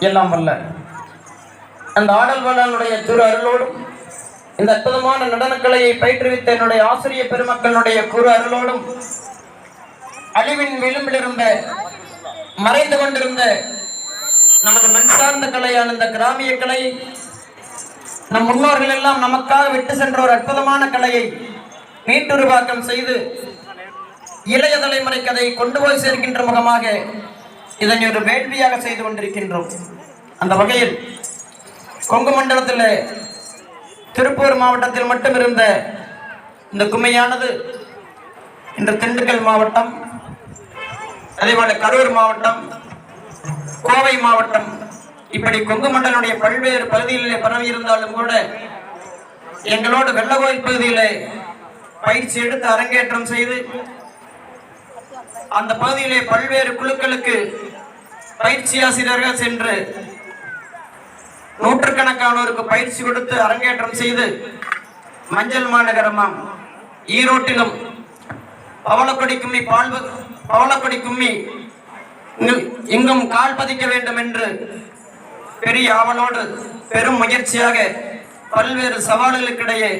எல்லாம் வல்ல அந்த ஆடல் வல்லாளுடைய திரு அருளோடும் இந்த அற்புதமான நடனக்கலையை பயிற்றுவித்த என்னுடைய ஆசிரிய பெருமக்களுடைய குரு அருளோடும் அழிவின் விளிம்பிலிருந்த மறைந்து கொண்டிருந்த நமது மண் சார்ந்த கலையான இந்த கிராமிய கலை நம் முன்னோர்கள் எல்லாம் நமக்காக விட்டு சென்ற ஒரு அற்புதமான கலையை மீட்டுருவாக்கம் செய்து இளைய தலைமுறைக்கு அதை கொண்டு போய் சேர்க்கின்ற முகமாக இதனை ஒரு வேள்வியாக செய்து கொண்டிருக்கின்றோம். அந்த வகையில் கொங்கு மண்டலத்தில் திருப்பூர் மாவட்டத்தில் மட்டும் இருந்த இந்த கும்மையானது இன்று திண்டுக்கல் மாவட்டம் அதேபோல கரூர் மாவட்டம் கோவை மாவட்டம் இப்படி கொங்கு மண்டலுடைய பல்வேறு பகுதிகளிலே பரவி இருந்தாலும் கூட எங்களோடு வெள்ளகோயில் பகுதியிலே பயிற்சி எடுத்து அரங்கேற்றம் செய்து அந்த பகுதியிலே பல்வேறு குழுக்களுக்கு பயிற்சி ஆசிரியர்கள் சென்று நூற்றுக்கணக்கானோருக்கு பயிற்சி கொடுத்து அரங்கேற்றம் செய்து மஞ்சள் மாநகரமாம். ஈரோட்டிலும் பவளக்கொடி கும்மி பால் பவளக்கொடி கும்மி இங்கும் கால் பதிக்க வேண்டும் என்று பெரிய ஆவலோடு பெரும் முயற்சியாக பல்வேறு சவால்களுக்கிடையே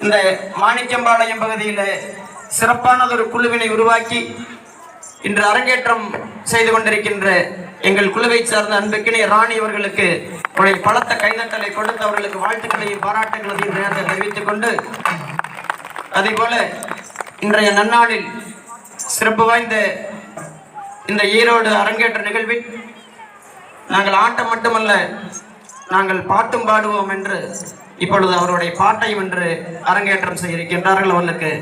இந்த மாணிக்கம்பாளையம் பகுதியில் சிறப்பானதொரு குழுவினை உருவாக்கி இன்று அரங்கேற்றம் செய்து கொண்டிருக்கின்ற எங்கள் குழுவை சார்ந்த அன்புக்கினை ராணி அவர்களுக்கு உடைய பலத்த கைதட்டலை கொடுத்து அவர்களுக்கு வாழ்த்துக்களையும் பாராட்டுகளையும் நேரத்தை தெரிவித்துக் கொண்டு அதே போல இன்றைய நன்னாளில் சிறப்பு வாய்ந்த இந்த ஈரோடு அரங்கேற்ற நிகழ்வில் நாங்கள் ஆட்டம் மட்டுமல்ல நாங்கள் பாட்டும் பாடுவோம் என்று இப்பொழுது அவருடைய பாட்டையும் என்று அரங்கேற்றம் செய்ய இருக்கின்றார்கள் அவர்களுக்கு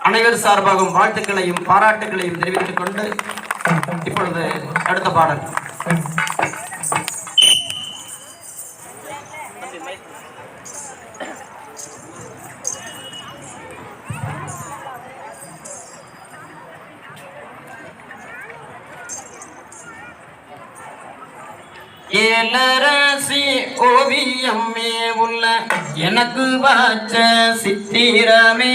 அனைவர் சார்பாகவும் வாழ்த்துக்களையும் பாராட்டுகளையும் தெரிவித்துக் கொண்டு இப்பொழுது அடுத்த பாடல். ஏலரசி ஓவியம் உள்ள எனக்கு வாச்ச சித்திரமே.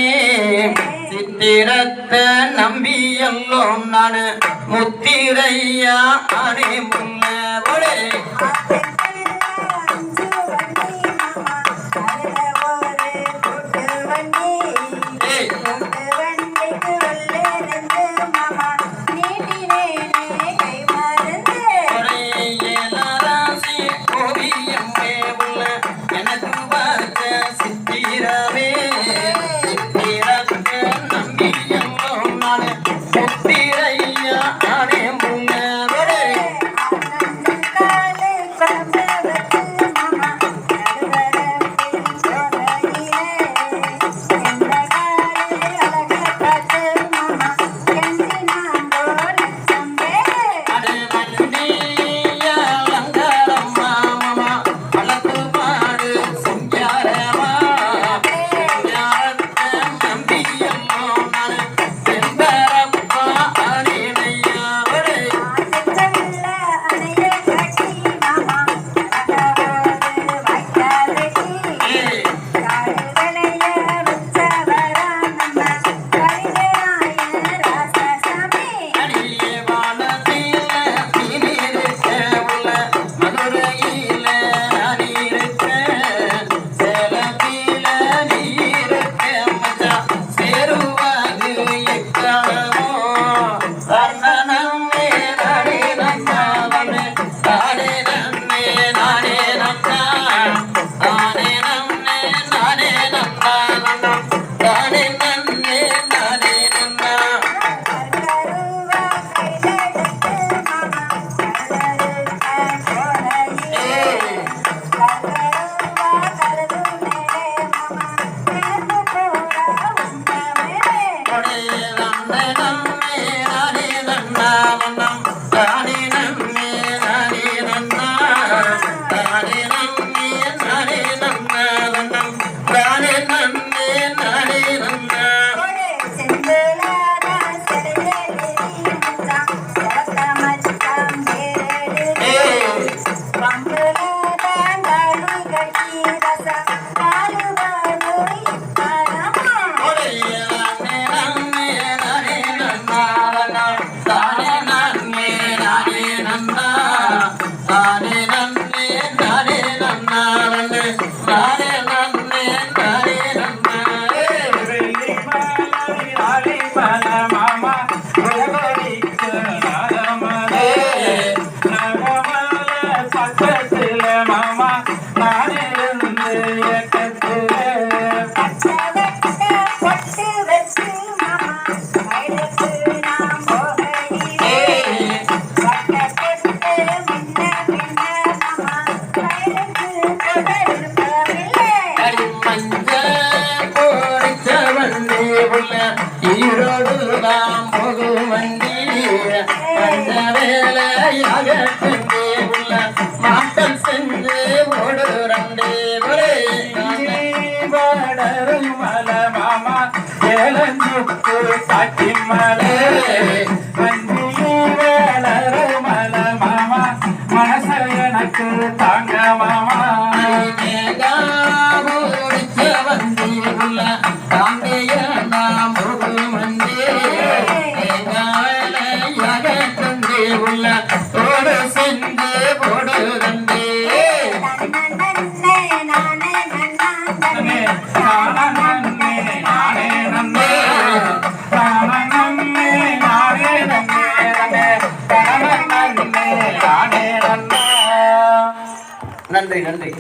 முத்திரத்தை நம்பி எல்லோம் நான் முத்திரையா அணி முல்ல running. ஈரோடு நாம் பொது வண்டி அந்த வேலை அகற்றே உள்ள மாட்டம் சென்று ஓடு ரண்டே ஒரே வடரும் மல மாமா ஏழஞ்சு சாட்சி மலே வண்டி வேளரும் மல மாமா மனசு எனக்கு தாங்க மாமா. நன்றி